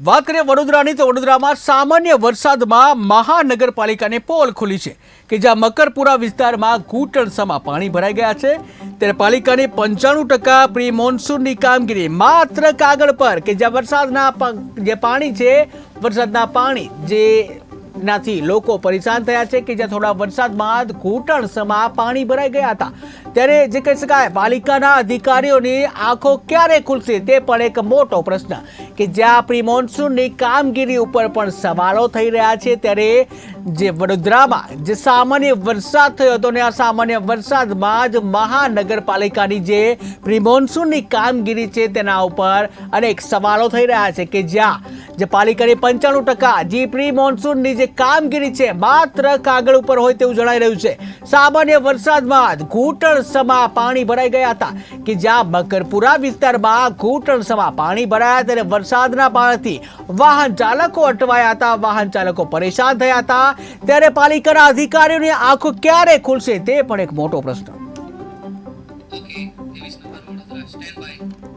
વાત કરીએ વડોદરાની, તો વડોદરામાં સામાન્ય વરસાદમાં મહાનગરપાલિકાને પોલ ખુલી છે કે જ્યાં મકરપુરા વિસ્તારમાં ઘૂંટણસામાં પાણી ભરાઈ ગયા છે. ત્યારે પાલિકાની પંચાણું ટકા પ્રી મોન્સૂનની કામગીરી માત્ર કાગળ પર કે જ્યાં વરસાદના જે પાણી છે, વરસાદના પાણી જે નાથી લોકો પરેશાન થયા છે કે જ્યાં થોડા વરસાદ બાદ ઘૂંટણસમાં પાણી ભરાઈ ગયા હતા. ત્યારે જે કહી શકાય, પાલિકાના અધિકારીઓની આંખો ક્યારે ખુલશે તે પણ એક મોટો પ્રશ્ન. કે જ્યાં પ્રી મોન્સૂનની કામગીરી ઉપર પણ સવાલો થઈ રહ્યા છે, ત્યારે જે વડોદરામાં જે સામાન્ય વરસાદ થયો હતો ને આ સામાન્ય વરસાદમાં જ મહાનગરપાલિકાની જે પ્રી મોન્સૂનની કામગીરી છે તેના ઉપર અનેક સવાલો થઈ રહ્યા છે કે જ્યાં જે પાલિકાની પંચાણું ટકા જે પ્રી મોન્સૂનની જે કામગીરી છે, માત્ર કાગળ ઉપર હોય તેવું જણાઈ રહ્યું છે. સામાન્ય વરસાદમાં ઘૂંટણ સમા પાણી ભરાઈ ગયા હતા કે જ્યાં મકરપુરા વિસ્તારમાં ઘૂંટણ સમા પાણી ભરાયા ત્યારે વરસાદના પાણીથી વાહન ચાલકો અટવાયા હતા, વાહન ચાલકો પરેશાન થયા હતા. ત્યારે પાલિકાના અધિકારીઓની આંખો ક્યારે ખુલશે તે પણ એક મોટો પ્રશ્ન. Okay number stand by